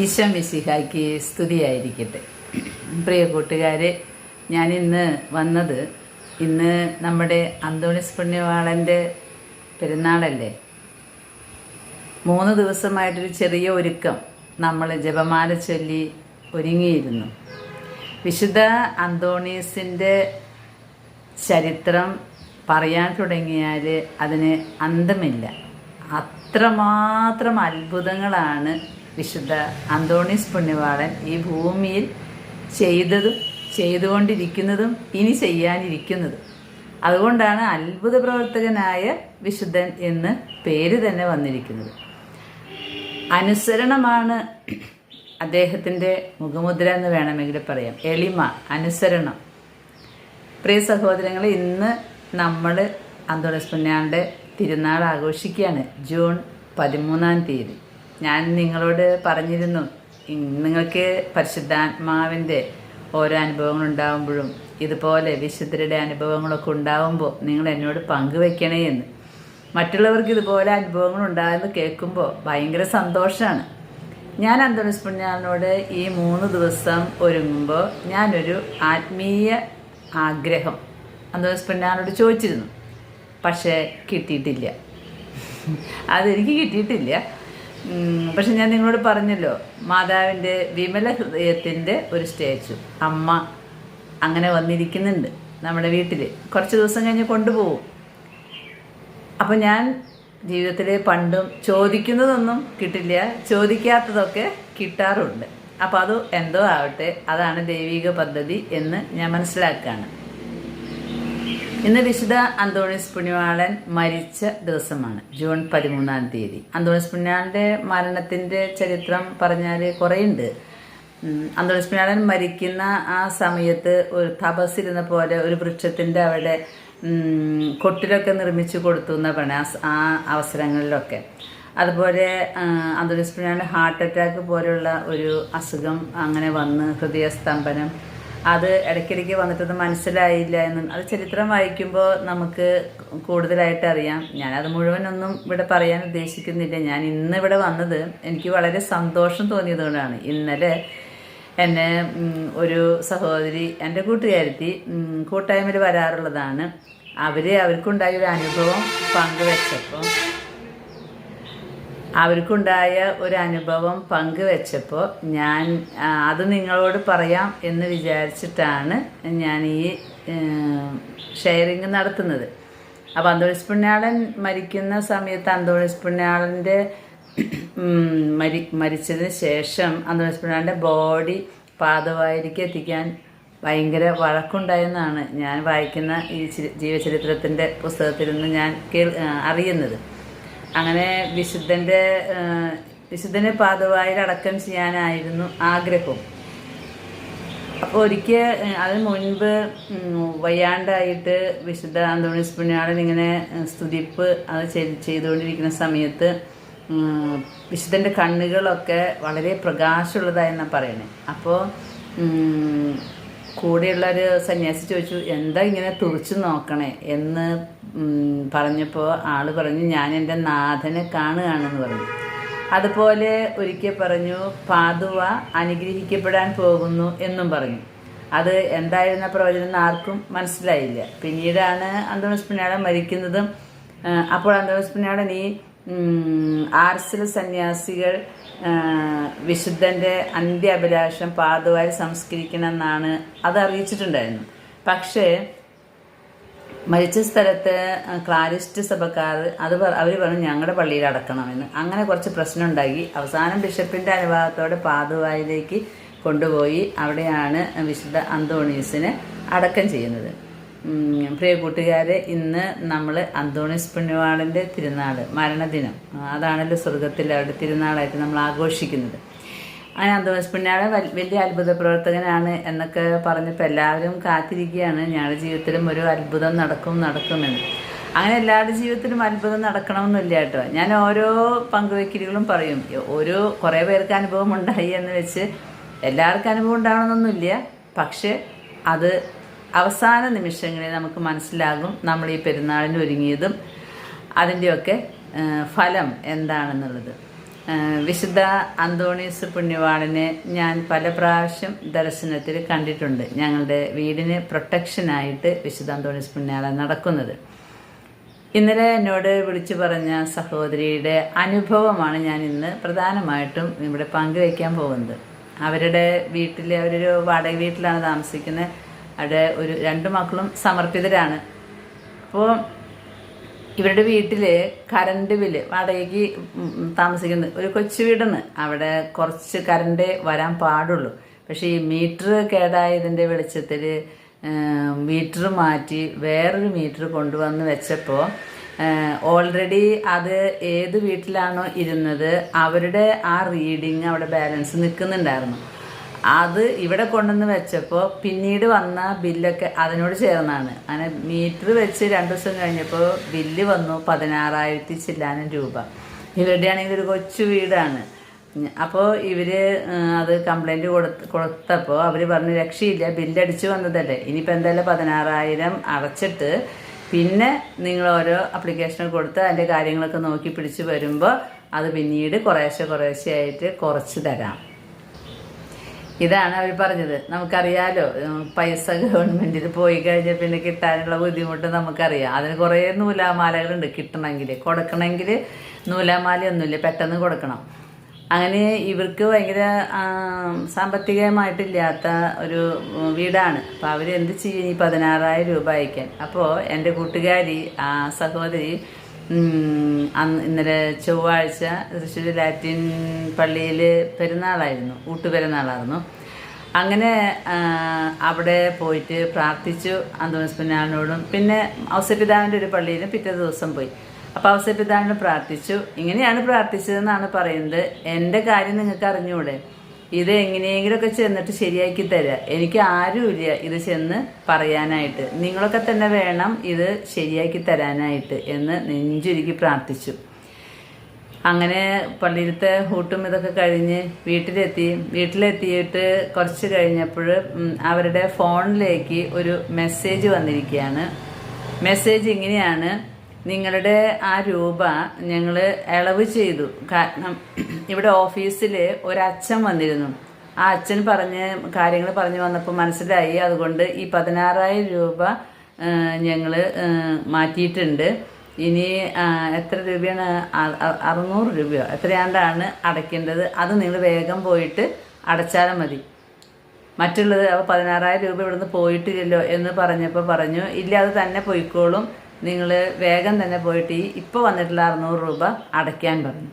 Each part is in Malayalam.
ഈശോ മിശിഹായ്ക്ക് സ്തുതിയായിരിക്കട്ടെ. പ്രിയ കൂട്ടുകാരെ ഞാൻ ഇന്ന് വന്നത് ഇന്ന് നമ്മുടെ അന്തോണിസ് പുണ്യവാളന്റെ പെരുന്നാളല്ലേ? മൂന്ന് ദിവസമായിട്ടൊരു ചെറിയ ഒരുക്കം നമ്മൾ ജപമാല ചൊല്ലി ഒരുങ്ങിയിരുന്നു. വിശുദ്ധ അന്തോണീസിന്റെ ചരിത്രം പറയാൻ തുടങ്ങിയാൽ അതിന് അന്തമില്ല. അത്രമാത്രം അത്ഭുതങ്ങളാണ് വിശുദ്ധ അന്തോണീസ് പുണ്യവാളൻ ഈ ഭൂമിയിൽ ചെയ്തതും ചെയ്തുകൊണ്ടിരിക്കുന്നതും ഇനി ചെയ്യാനിരിക്കുന്നതും. അതുകൊണ്ടാണ് അത്ഭുത പ്രവർത്തകനായ വിശുദ്ധൻ എന്ന് പേര് തന്നെ വന്നിരിക്കുന്നത്. അനുസരണമാണ് അദ്ദേഹത്തിന്റെ മുഖമുദ്ര എന്ന് വേണമെങ്കിൽ പറയാം. എളിമ അനുസരണം. പ്രിയ സഹോദരങ്ങൾ ഇന്ന് നമ്മൾ അന്തോണീസ് പുണ്യാളുടെ തിരുനാൾ ആഘോഷിക്കുകയാണ് ജൂൺ പതിമൂന്നാം തീയതി. ഞാൻ നിങ്ങളോട് പറഞ്ഞിരുന്നു നിങ്ങൾക്ക് പരിശുദ്ധാത്മാവിന്റെ ഓരോ അനുഭവങ്ങൾ ഉണ്ടാകുമ്പോഴും ഇതുപോലെ വിശുദ്ധരുടെ അനുഭവങ്ങളൊക്കെ ഉണ്ടാകുമ്പോൾ നിങ്ങൾ എന്നോട് പങ്കുവെക്കണേ എന്ന്. മറ്റുള്ളവർക്ക് ഇതുപോലെ അനുഭവങ്ങൾ ഉണ്ടാകുമെന്ന് കേൾക്കുമ്പോൾ ഭയങ്കര സന്തോഷമാണ്. ഞാൻ അന്തോണിസ് പുണ്യാളിനോട് ഈ മൂന്ന് ദിവസം ഒരുങ്ങുമ്പോൾ ഞാനൊരു ആത്മീയ ആഗ്രഹം അന്തോണിസ് പുണ്യാളിനോട് ചോദിച്ചിരുന്നു. പക്ഷേ കിട്ടിയിട്ടില്ല. അതെനിക്ക് കിട്ടിയിട്ടില്ല. പക്ഷെ ഞാൻ നിങ്ങളോട് പറഞ്ഞല്ലോ മാതാവിന്റെ വിമല ഹൃദയത്തിന്റെ ഒരു സ്റ്റേച്ചു. അമ്മ അങ്ങനെ വന്നിരിക്കുന്നുണ്ട് നമ്മുടെ വീട്ടിൽ കുറച്ച് ദിവസം കഴിഞ്ഞ് കൊണ്ടുപോകും. അപ്പം ഞാൻ ജീവിതത്തിൽ പണ്ടും ചോദിക്കുന്നതൊന്നും കിട്ടില്ല ചോദിക്കാത്തതൊക്കെ കിട്ടാറുണ്ട്. അപ്പോൾ അത് എന്തോ ആവട്ടെ അതാണ് ദൈവിക പദ്ധതി എന്ന് ഞാൻ മനസ്സിലാക്കുകയാണ്. ഇന്ന് വിശുദ്ധ അന്തോണിസ് പുണ്യവാളൻ മരിച്ച ദിവസമാണ് ജൂൺ പതിമൂന്നാം തീയതി. അന്തോണിസ് പുണ്യാളന്റെ മരണത്തിന്റെ ചരിത്രം പറഞ്ഞാൽ കുറേയുണ്ട്. അന്തോണിസ് പുണ്യാളൻ മരിക്കുന്ന ആ സമയത്ത് ഒരു തപസ്സിരുന്ന പോലെ ഒരു വൃക്ഷത്തിന്റെ അവിടെ കൊട്ടിലൊക്കെ നിർമ്മിച്ചു കൊടുത്തു എന്നാണ് ആ അവസരങ്ങളിലൊക്കെ. അതുപോലെ അന്തോണിസ് പുണ്യാളൻ ഹാർട്ട് അറ്റാക്ക് പോലുള്ള ഒരു അസുഖം അങ്ങനെ വന്ന് ഹൃദയസ്തംഭനം അത് ഇടയ്ക്കിടയ്ക്ക് വന്നിട്ടത് മനസ്സിലായില്ല എന്ന് അത് ചരിത്രം വായിക്കുമ്പോൾ നമുക്ക് കൂടുതലായിട്ട് അറിയാം. ഞാനത് മുഴുവനൊന്നും ഇവിടെ പറയാൻ ഉദ്ദേശിക്കുന്നില്ല. ഞാൻ ഇന്ന് ഇവിടെ വന്നത് എനിക്ക് വളരെ സന്തോഷം തോന്നിയതുകൊണ്ടാണ്. ഇന്നലെ എന്നെ ഒരു സഹോദരി എന്റെ കൂട്ടുകാരത്തി കൂട്ടായ്മയിൽ വരാറുള്ളതാണ്. അവർ അവർക്കുണ്ടായ ഒരു അനുഭവം പങ്കുവെച്ചപ്പോൾ അവർക്കുണ്ടായ ഒരു അനുഭവം പങ്കുവെച്ചപ്പോൾ ഞാൻ അത് നിങ്ങളോട് പറയാം എന്ന് വിചാരിച്ചിട്ടാണ് ഞാൻ ഈ ഷെയറിങ് നടത്തുന്നത്. അപ്പോൾ അന്തോളിസ് പുണ്യാളൻ മരിക്കുന്ന സമയത്ത് അന്തോളിസ് പുണ്യാളന്റെ മരി മരിച്ചതിന് ശേഷം അന്തോളിസ് പുണ്യാളന്റെ ബോഡി പാതവായിരിക്ക് എത്തിക്കാൻ ഭയങ്കര വഴക്കുണ്ടായെന്നാണ് ഞാൻ വായിക്കുന്ന ഈ ജീവചരിത്രത്തിന്റെ പുസ്തകത്തിൽ നിന്ന് ഞാൻ അറിയുന്നത്. അങ്ങനെ വിശുദ്ധന്റെ വിശുദ്ധനെ പാതവായിൽ അടക്കം ചെയ്യാനായിരുന്നു ആഗ്രഹം. അപ്പോൾ ഒരിക്കൽ അതിന് മുൻപ് വയ്യാണ്ടായിട്ട് വിശുദ്ധ അന്തോണിസ് പുണ്യാളൻ ഇങ്ങനെ സ്തുതിപ്പ് അത് ചെയ്- ചെയ്തുകൊണ്ടിരിക്കുന്ന സമയത്ത് വിശുദ്ധന്റെ കണ്ണുകളൊക്കെ വളരെ പ്രകാശമുള്ളതായെന്നാണ് പറയണേ. അപ്പോൾ കൂടെയുള്ളൊരു സന്യാസി ചോദിച്ചു എന്താ ഇങ്ങനെ തുറച്ചു നോക്കണേ? എന്ന് പറഞ്ഞപ്പോൾ ആൾ പറഞ്ഞു ഞാൻ എന്റെ നാഥനെ കാണുകയാണെന്ന് പറഞ്ഞു. അതുപോലെ ഒരിക്കൽ പറഞ്ഞു പാതുവ അനുഗ്രഹിക്കപ്പെടാൻ പോകുന്നു എന്നും പറഞ്ഞു. അത് എന്തായിരുന്ന പ്രവചനം ആർക്കും മനസ്സിലായില്ല. പിന്നീടാണ് അന്തോണിസ് പുണ്യാളൻ മരിക്കുന്നതും അപ്പോൾ അന്തോണിസ് പിന്നാടൻ ഈ ആർസില സന്യാസികൾ വിശുദ്ധന്റെ അന്ത്യ അഭിലാഷം പാതുവായി സംസ്കരിക്കണം എന്നാണ് അത് അറിയിച്ചിട്ടുണ്ടായിരുന്നു പക്ഷേ മരിച്ച സ്ഥലത്ത് ക്ലാരിസ്റ്റ് സഭക്കാർ അത് അവർ പറഞ്ഞു ഞങ്ങളുടെ പള്ളിയിൽ അടക്കണമെന്ന്. അങ്ങനെ കുറച്ച് പ്രശ്നം ഉണ്ടാക്കി അവസാനം ബിഷപ്പിന്റെ അനുവാദത്തോടെ പാതുവായിലേക്ക് കൊണ്ടുപോയി അവിടെയാണ് വിശുദ്ധ അന്തോണീസിനെ അടക്കം ചെയ്യുന്നത്. പ്രിയ കൂട്ടുകാരെ ഇന്ന് നമ്മൾ അന്തോണീസ് പുണ്യവാളിന്റെ തിരുനാൾ മരണദിനം. അതാണല്ലോ സ്വർഗത്തിൽ അവരുടെ തിരുനാളായിട്ട് നമ്മൾ ആഘോഷിക്കുന്നത്. അങ്ങനെ വൽ- വലിയ അത്ഭുത പ്രവർത്തകനാണ് എന്നൊക്കെ പറഞ്ഞപ്പോൾ എല്ലാവരും കാത്തിരിക്കുകയാണ്. ഞങ്ങളുടെ ജീവിതത്തിലും ഒരു അത്ഭുതം നടക്കും നടക്കുമെന്ന്. അങ്ങനെ എല്ലാവരുടെ ജീവിതത്തിലും അത്ഭുതം നടക്കണമെന്നില്ല കേട്ടോ. ഞാൻ ഓരോ പങ്കുവെക്കലുകളും പറയും. ഓരോ കുറേ പേർക്ക് അനുഭവം ഉണ്ടായി എന്ന് വെച്ച് എല്ലാവർക്കും അനുഭവം ഉണ്ടാവണമെന്നൊന്നുമില്ല. പക്ഷേ അത് അവസാന നിമിഷങ്ങളിൽ നമുക്ക് മനസ്സിലാകും നമ്മൾ ഈ പെരുന്നാളിന് ഒരുങ്ങിയതും അതിന്റെയൊക്കെ ഫലം എന്താണെന്നുള്ളത്. വിശുദ്ധ അന്തോണീസ് പുണ്യവാളിനെ ഞാൻ പല പ്രാവശ്യം ദർശനത്തിൽ കണ്ടിട്ടുണ്ട്. ഞങ്ങളുടെ വീടിന് പ്രൊട്ടക്ഷനായിട്ട് വിശുദ്ധ അന്തോണീസ് പുണ്യാളെ നടക്കുന്നത്. ഇന്നലെ എന്നോട് വിളിച്ചു പറഞ്ഞ സഹോദരിയുടെ അനുഭവമാണ് ഞാൻ ഇന്ന് പ്രധാനമായിട്ടും ഇവിടെ പങ്കുവയ്ക്കാൻ പോകുന്നത്. അവരുടെ വീട്ടിൽ അവരൊരു വാടക വീട്ടിലാണ് താമസിക്കുന്നത്. അവിടെ ഒരു രണ്ട് മക്കളും സമർപ്പിതരാണ്. അപ്പോൾ ഇവരുടെ വീട്ടിൽ കറണ്ട് ബില്ല് വാടകയ്ക്ക് താമസിക്കുന്നത് ഒരു കൊച്ചു വീടാണ്. അവിടെ കുറച്ച് കറണ്ട് വരാൻ പാടുള്ളൂ. പക്ഷേ ഈ മീറ്റർ കേടായതിന്റെ വെളിച്ചത്തിൽ മീറ്റർ മാറ്റി വേറൊരു മീറ്റർ കൊണ്ടുവന്ന് വെച്ചപ്പോൾ ഓൾറെഡി അത് ഏത് വീട്ടിലാണോ ഇരുന്നത് അവരുടെ ആ റീഡിങ് അവിടെ ബാലൻസ് നിൽക്കുന്നുണ്ടായിരുന്നു. അത് ഇവിടെ കൊണ്ടുവന്ന് വെച്ചപ്പോൾ പിന്നീട് വന്ന ബില്ലൊക്കെ അതിനോട് ചേർന്നാണ്. അങ്ങനെ മീറ്റർ വെച്ച് രണ്ട് ദിവസം കഴിഞ്ഞപ്പോൾ ബില്ല് വന്നു പതിനാറായിരത്തി ചില്ലാനം രൂപ. ഇവരുടെ ആണെങ്കിൽ ഒരു കൊച്ചു വീടാണ്. അപ്പോൾ ഇവർ അത് കംപ്ലൈന്റ് കൊടുത്ത് കൊടുത്തപ്പോൾ അവർ പറഞ്ഞു രക്ഷയില്ല ബില്ലടിച്ച് വന്നതല്ലേ. ഇനിയിപ്പോൾ എന്തായാലും പതിനാറായിരം അടച്ചിട്ട് പിന്നെ നിങ്ങൾ ഓരോ അപ്ലിക്കേഷൻ കൊടുത്ത് അതിന്റെ കാര്യങ്ങളൊക്കെ നോക്കി പിടിച്ച് വരുമ്പോൾ അത് പിന്നീട് കുറേശ്ശെ കുറേശ്ശെ ആയിട്ട് കുറച്ച് തരാം. ഇതാണ് അവർ പറഞ്ഞത്. നമുക്കറിയാലോ പൈസ ഗവൺമെന്റിൽ പോയി കഴിഞ്ഞാൽ പിന്നെ കിട്ടാനുള്ള ബുദ്ധിമുട്ട് നമുക്കറിയാം. അതിന് കുറേ നൂലാമാലകളുണ്ട് കിട്ടണമെങ്കിൽ കൊടുക്കണമെങ്കിൽ നൂലാമാലയൊന്നുമില്ല പെട്ടെന്ന് കൊടുക്കണം. അങ്ങനെ ഇവർക്ക് ഭയങ്കര സാമ്പത്തികമായിട്ടില്ലാത്ത ഒരു വീടാണ്. അപ്പോൾ അവരെന്ത് ചെയ്യും? ഈ പതിനാറായിരം രൂപ അയക്കാൻ. അപ്പോൾ എന്റെ കൂട്ടുകാരി ആ സഹോദരി അന്ന് ഇന്നലെ ചൊവ്വാഴ്ച തൃശ്ശൂർ ലാറ്റിൻ പള്ളിയിൽ പെരുന്നാളായിരുന്നു ഊട്ടുപെരുന്നാളായിരുന്നു. അങ്ങനെ അവിടെ പോയിട്ട് പ്രാർത്ഥിച്ചു അന്തോണിസ് പുന്നാളിനോടും പിന്നെ ഔസപിതാവിന്റെ ഒരു പള്ളിയിലും പിറ്റേ ദിവസം പോയി. അപ്പോൾ ഔസപിതാവിനോട് പ്രാർത്ഥിച്ചു. ഇങ്ങനെയാണ് പ്രാർത്ഥിച്ചതെന്നാണ് പറയുന്നത്. എന്റെ കാര്യം നിങ്ങൾക്ക് അറിഞ്ഞൂടെ ഇത് എങ്ങനെയെങ്കിലുമൊക്കെ ചെന്നിട്ട് ശരിയാക്കി തരാ. എനിക്ക് ആരുമില്ല ഇത് ചെന്ന് പറയാനായിട്ട്. നിങ്ങളൊക്കെ തന്നെ വേണം ഇത് ശരിയാക്കി തരാനായിട്ട് എന്ന് നെഞ്ചുരുക്കി പ്രാർത്ഥിച്ചു. അങ്ങനെ പള്ളിയിലത്തെ ഹൂട്ടും ഇതൊക്കെ കഴിഞ്ഞ് വീട്ടിലെത്തി. വീട്ടിലെത്തിയിട്ട് കുറച്ച് കഴിഞ്ഞപ്പോൾ അവരുടെ ഫോണിലേക്ക് ഒരു മെസ്സേജ് വന്നിരിക്കുകയാണ്. മെസ്സേജ് ഇങ്ങനെയാണ്. നിങ്ങളുടെ ആ രൂപ ഞങ്ങൾ ഇളവ് ചെയ്തു. കാരണം ഇവിടെ ഓഫീസിൽ ഒരച്ഛൻ വന്നിരുന്നു. ആ അച്ഛൻ പറഞ്ഞ് കാര്യങ്ങൾ പറഞ്ഞു വന്നപ്പോൾ മനസ്സിലായി. അതുകൊണ്ട് ഈ പതിനാറായിരം രൂപ ഞങ്ങൾ മാറ്റിയിട്ടുണ്ട്. ഇനി എത്ര രൂപയാണ്? അറുന്നൂറ് രൂപയോ? എത്രയാണ്ടാണ് അടയ്ക്കേണ്ടത്? അത് നിങ്ങൾ വേഗം പോയിട്ട് അടച്ചാലും മതി. മറ്റുള്ളത് അപ്പോൾ പതിനാറായിരം രൂപ ഇവിടുന്ന് പോയിട്ടില്ലല്ലോ എന്ന് പറഞ്ഞപ്പോൾ പറഞ്ഞു ഇല്ല അത് തന്നെ പോയിക്കോളും. നിങ്ങൾ വേഗം തന്നെ പോയിട്ട് ഈ ഇപ്പോൾ വന്നിട്ടുള്ള അറുന്നൂറ് രൂപ അടയ്ക്കാൻ പറഞ്ഞു.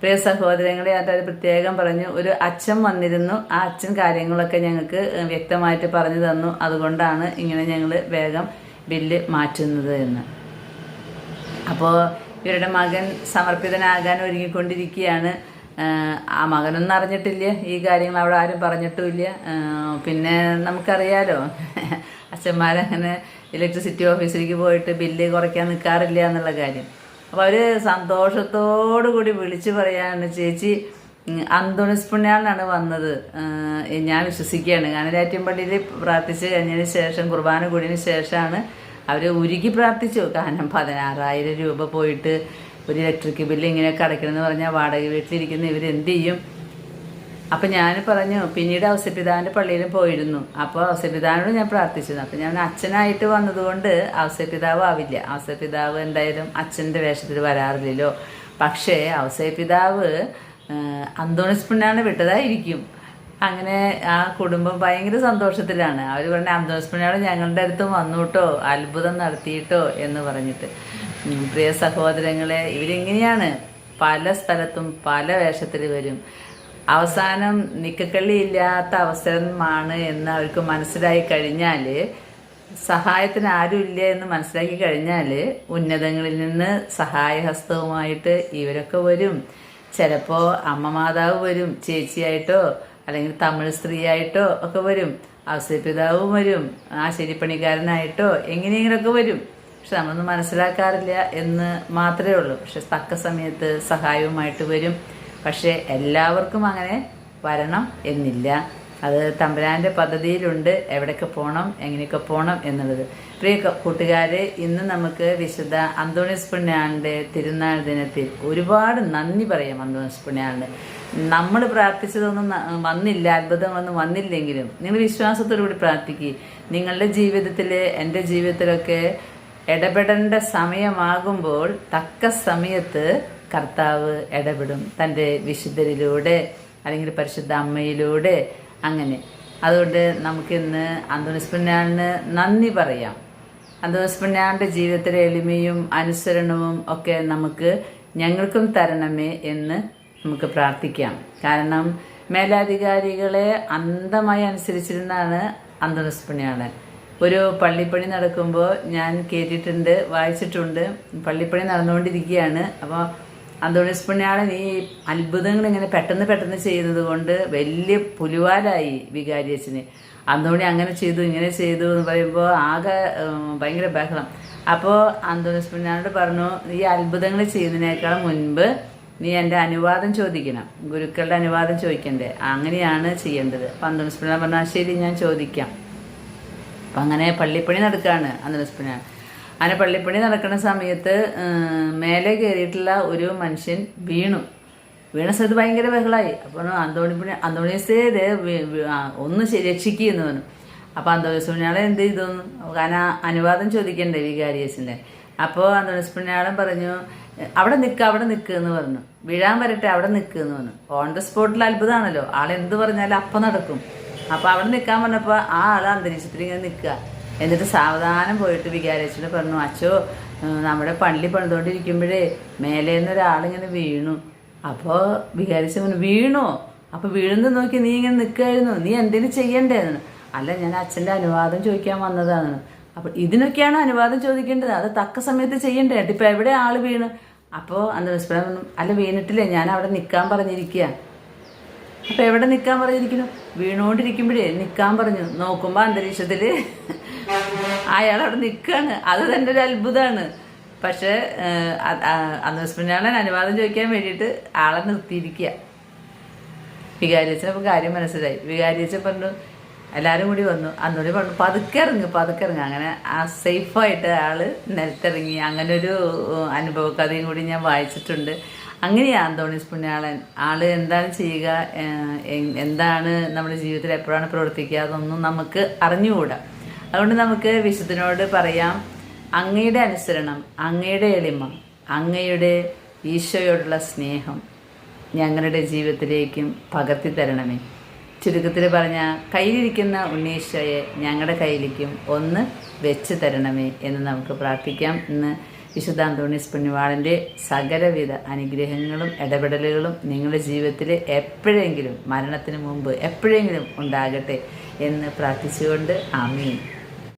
പ്രിയ സഹോദരങ്ങളെ അത് പ്രത്യേകം പറഞ്ഞു ഒരു അച്ഛൻ വന്നിരുന്നു. ആ അച്ഛൻ കാര്യങ്ങളൊക്കെ ഞങ്ങൾക്ക് വ്യക്തമായിട്ട് പറഞ്ഞു തന്നു. അതുകൊണ്ടാണ് ഇങ്ങനെ ഞങ്ങൾ വേഗം ബില്ല് മാറ്റുന്നത് എന്ന്. അപ്പോൾ ഇവരുടെ മകൻ സമർപ്പിതനാകാൻ ഒരുങ്ങിക്കൊണ്ടിരിക്കുകയാണ്. ആ മകനൊന്നും അറിഞ്ഞിട്ടില്ല. ഈ കാര്യങ്ങൾ അവിടെ ആരും പറഞ്ഞിട്ടുമില്ല. പിന്നെ നമുക്കറിയാലോ അച്ഛന്മാരങ്ങനെ ഇലക്ട്രിസിറ്റി ഓഫീസിലേക്ക് പോയിട്ട് ബില്ല് കുറയ്ക്കാൻ നിൽക്കാറില്ല എന്നുള്ള കാര്യം. അപ്പോൾ അവർ സന്തോഷത്തോടു കൂടി വിളിച്ചു പറയാണ് ചേച്ചി അന്തോണിസ് പുണ്യാളിനാണ് വന്നത്. ഞാൻ വിശ്വസിക്കുകയാണ്. കാനരാറ്റിൻപള്ളിയിൽ പ്രാർത്ഥിച്ച് കഴിഞ്ഞതിന് ശേഷം കുർബാന കൂടിയതിന് ശേഷമാണ് അവർ ഉരുകി പ്രാർത്ഥിച്ചു. കാരണം പതിനാറായിരം രൂപ പോയിട്ട് ഒരു ഇലക്ട്രിക് ബില്ല് ഇങ്ങനെയൊക്കെ അടയ്ക്കണമെന്ന് പറഞ്ഞാൽ വാടക വീട്ടിലിരിക്കുന്ന ഇവർ എന്ത് ചെയ്യും? അപ്പം ഞാൻ പറഞ്ഞു പിന്നീട് ഔസപിതാവിന്റെ പള്ളിയിലും പോയിരുന്നു. അപ്പോൾ ഔസപിതാവിനോട് ഞാൻ പ്രാർത്ഥിച്ചിരുന്നു. അപ്പം ഞാൻ അച്ഛനായിട്ട് വന്നതുകൊണ്ട് ഔസപിതാവ് ആവില്ല. ഔസപിതാവ് എന്തായാലും അച്ഛന്റെ വേഷത്തിൽ വരാറില്ലല്ലോ. പക്ഷേ ഔസപിതാവ് അന്തോണിസ് പിണ്ണാണ് വിട്ടതായിരിക്കും. അങ്ങനെ ആ കുടുംബം ഭയങ്കര സന്തോഷത്തിലാണ്. അവർ പറഞ്ഞ അന്തോണിസ് പുണ്യാൾ ഞങ്ങളുടെ അടുത്തും വന്നുട്ടോ അത്ഭുതം നടത്തിയിട്ടോ എന്ന് പറഞ്ഞിട്ട്. പ്രിയ സഹോദരങ്ങളെ ഇവരിങ്ങനെയാണ്. പല സ്ഥലത്തും പല വേഷത്തിൽ വരും. അവസാനം നിക്കക്കള്ളി ഇല്ലാത്ത അവസരമാണ് എന്ന് അവർക്ക് മനസ്സിലായി കഴിഞ്ഞാൽ സഹായത്തിന് ആരുമില്ല എന്ന് മനസ്സിലാക്കി കഴിഞ്ഞാൽ ഉന്നതങ്ങളിൽ നിന്ന് സഹായഹസ്തവുമായിട്ട് ഇവരൊക്കെ വരും. ചിലപ്പോൾ അമ്മ മാതാവ് വരും ചേച്ചിയായിട്ടോ അല്ലെങ്കിൽ തമിഴ് സ്ത്രീയായിട്ടോ ഒക്കെ വരും അവസരപിതാവും വരും ആ ശരിപ്പണിക്കാരനായിട്ടോ എങ്ങനെയെങ്കിലുമൊക്കെ വരും. പക്ഷെ നമ്മളൊന്നും മനസ്സിലാക്കാറില്ല എന്ന് മാത്രമേ ഉള്ളൂ. പക്ഷെ തക്ക സമയത്ത് സഹായവുമായിട്ട് വരും. പക്ഷേ എല്ലാവർക്കും അങ്ങനെ വരണം എന്നില്ല. അത് തമ്പുരാന്റെ പദ്ധതിയിലുണ്ട്. എവിടെയൊക്കെ പോകണം എങ്ങനെയൊക്കെ പോകണം എന്നുള്ളത്. പ്രിയ കൂട്ടുകാരെ ഇന്ന് നമുക്ക് വിശുദ്ധ അന്തോണിസ് പുണ്യാളിന്റെ തിരുനാൾ ദിനത്തിൽ ഒരുപാട് നന്ദി പറയാം അന്തോണിസ് പുണ്യാളിന്. നമ്മൾ പ്രാർത്ഥിച്ചതൊന്നും വന്നില്ല അത്ഭുതങ്ങളൊന്നും വന്നില്ലെങ്കിലും നിങ്ങൾ വിശ്വാസത്തോടു കൂടി പ്രാർത്ഥിക്കുക നിങ്ങളുടെ ജീവിതത്തിൽ എന്റെ ജീവിതത്തിലൊക്കെ ഇടപെടേണ്ട സമയമാകുമ്പോൾ തക്ക സമയത്ത് കർത്താവ് ഇടപെടും തന്റെ വിശുദ്ധരിലൂടെ അല്ലെങ്കിൽ പരിശുദ്ധ അമ്മയിലൂടെ അങ്ങനെ. അതുകൊണ്ട് നമുക്കിന്ന് അന്തോണിസ്പുണ്യാളിന് നന്ദി പറയാം. അന്തോണിസ് അന്തോണിസ്പുണ്യാളിന്റെ ജീവിതത്തിലെ എളിമയും അനുസരണവും ഒക്കെ നമുക്ക് ഞങ്ങൾക്കും തരണമേ എന്ന് നമുക്ക് പ്രാർത്ഥിക്കാം. കാരണം മേലാധികാരികളെ അന്ധമായി അനുസരിച്ചിരുന്നാണ് അന്തോണിസ് അന്തോണിസ്പുണ്യാളൻ ഒരു പള്ളിപ്പണി നടക്കുമ്പോൾ ഞാൻ കേട്ടിട്ടുണ്ട് വായിച്ചിട്ടുണ്ട്. പള്ളിപ്പണി നടന്നുകൊണ്ടിരിക്കുകയാണ്. അപ്പോൾ അന്തോണിസ് പുണ്യാളൻ ഈ അത്ഭുതങ്ങൾ ഇങ്ങനെ പെട്ടെന്ന് പെട്ടെന്ന് ചെയ്യുന്നത് കൊണ്ട് വലിയ പുലിവാലായി വികാരിയച്ഛന് അന്തോണി അങ്ങനെ ചെയ്തു ഇങ്ങനെ ചെയ്തു എന്ന് പറയുമ്പോൾ ആകെ ഭയങ്കര ബഹളം. അപ്പോൾ അന്തോണിസ് പുണ്യാളോട് പറഞ്ഞു ഈ അത്ഭുതങ്ങൾ ചെയ്യുന്നതിനേക്കാൾ മുൻപ് നീ എന്റെ അനുവാദം ചോദിക്കണം. ഗുരുക്കളുടെ അനുവാദം ചോദിക്കണ്ടേ? അങ്ങനെയാണ് ചെയ്യേണ്ടത്. അപ്പം അന്തോണിസ് പുണ്യാളൻ പറഞ്ഞു "ആ, ശരി ഞാൻ ചോദിക്കാം. അപ്പം അങ്ങനെ പള്ളിപ്പണി നടക്കുകയാണ് അന്തരസ്പണി അങ്ങനെ പള്ളിപ്പണി നടക്കുന്ന സമയത്ത് മേലെ കയറിയിട്ടുള്ള ഒരു മനുഷ്യൻ വീണു. വീണ സ്ഥലത്ത് ഭയങ്കര ബഹളായി. അപ്പോൾ അന്തോണിപ്പണി ആ, ഒന്ന് രക്ഷിക്കുന്നു പറഞ്ഞു. അപ്പോൾ അന്തോണീസ് പുണ്യാളെ എന്ത് ചെയ്തു? കാരണം അനുവാദം ചോദിക്കണ്ടേ വികാരിയസിന്റെ അപ്പോൾ അന്തോണീസ് പുണ്യാളൻ പറഞ്ഞു അവിടെ നിൽക്കുക അവിടെ നിൽക്കുക എന്ന് പറഞ്ഞു. വീഴാൻ വരട്ടെ അവിടെ നിൽക്കുക എന്ന് പറഞ്ഞു. ഓൺ ദ സ്പോട്ടിൽ അത്ഭുതമാണല്ലോ ആൾ എന്ത് പറഞ്ഞാലും അപ്പം നടക്കും. അപ്പോൾ അവിടെ നിൽക്കാൻ പറഞ്ഞപ്പോൾ ആ ആൾ അന്തരീക്ഷത്തിൽ ഇങ്ങനെ നിൽക്കുക. എന്നിട്ട് സാവധാനം പോയിട്ട് വികാരച്ചന് പറഞ്ഞു അച്ചോ നമ്മുടെ പള്ളി പണിതുകൊണ്ടിരിക്കുമ്പോഴേ മേലെ നിന്ന് ഒരാളിങ്ങനെ വീണു. അപ്പോൾ വികാരിച്ച വീണോ? അപ്പോൾ വീഴുന്നത് നോക്കി നീ ഇങ്ങനെ നിൽക്കായിരുന്നു നീ എന്തെങ്കിലും ചെയ്യണ്ടേന്ന് അല്ല ഞാൻ അച്ഛന്റെ അനുവാദം ചോദിക്കാൻ വന്നതാണ് അപ്പോൾ ഇതിനൊക്കെയാണ് അനുവാദം ചോദിക്കേണ്ടത്. അത് തക്ക സമയത്ത് ചെയ്യണ്ടേ? ഇപ്പോൾ എവിടെ ആൾ വീണ്? അപ്പോൾ അന്തരീക്ഷ പറഞ്ഞു അല്ല വീണിട്ടില്ലേ. ഞാൻ അവിടെ നിൽക്കാൻ പറഞ്ഞിരിക്കുക അപ്പോൾ എവിടെ നിൽക്കാൻ പറഞ്ഞിരിക്കുന്നു? വീണുകൊണ്ടിരിക്കുമ്പോഴേ നിൽക്കാൻ പറഞ്ഞു. നോക്കുമ്പോൾ അന്തരീക്ഷത്തിൽ അയാൾ അവിടെ നിൽക്കുകയാണ് അത്. തന്നെ ഒരു അത്ഭുതമാണ് പക്ഷെ അന്തസ്മിനാളൻ അനുവാദം ചോദിക്കാൻ വേണ്ടിയിട്ട് ആളെ നിർത്തിയിരിക്കുക വികാരിയച്ഛൻ അപ്പോൾ കാര്യം മനസ്സിലായി. വികാരിച്ച പറഞ്ഞു എല്ലാവരും കൂടി വന്നു. അന്നോട് പറഞ്ഞു പതുക്കെ ഇറങ്ങി പതുക്കെ ഇറങ്ങി. അങ്ങനെ ആ സേഫായിട്ട് ആൾ നിലത്തിറങ്ങി. അങ്ങനെ ഒരു അനുഭവ കഥയും കൂടി ഞാൻ വായിച്ചിട്ടുണ്ട്. അങ്ങനെയാണ് അന്തോണീസ് പുണ്യാളൻ ആൾ എന്താണ് ചെയ്യുക എന്താണ് നമ്മുടെ ജീവിതത്തിൽ എപ്പോഴാണ് പ്രവർത്തിക്കുക അതൊന്നും നമുക്ക് അറിഞ്ഞുകൂടാ. അതുകൊണ്ട് നമുക്ക് വിശുദ്ധനോട് പറയാം അങ്ങയുടെ അനുസരണം അങ്ങയുടെ എളിമ അങ്ങയുടെ ഈശോയോടുള്ള സ്നേഹം ഞങ്ങളുടെ ജീവിതത്തിലേക്കും പകർത്തി തരണമേ. ചുരുക്കത്തിൽ പറഞ്ഞ കയ്യിലിരിക്കുന്ന ഉണ്ണീശോയെ ഞങ്ങളുടെ കയ്യിലേക്കും ഒന്ന് വെച്ച് തരണമേ എന്ന് നമുക്ക് പ്രാർത്ഥിക്കാം. ഇന്ന് വിശുദ്ധ അന്തോണീസ് സകലവിധ അനുഗ്രഹങ്ങളും ഇടപെടലുകളും നിങ്ങളുടെ ജീവിതത്തിൽ എപ്പോഴെങ്കിലും മരണത്തിന് മുമ്പ് എപ്പോഴെങ്കിലും ഉണ്ടാകട്ടെ എന്ന് പ്രാർത്ഥിച്ചുകൊണ്ട് ആമീൻ.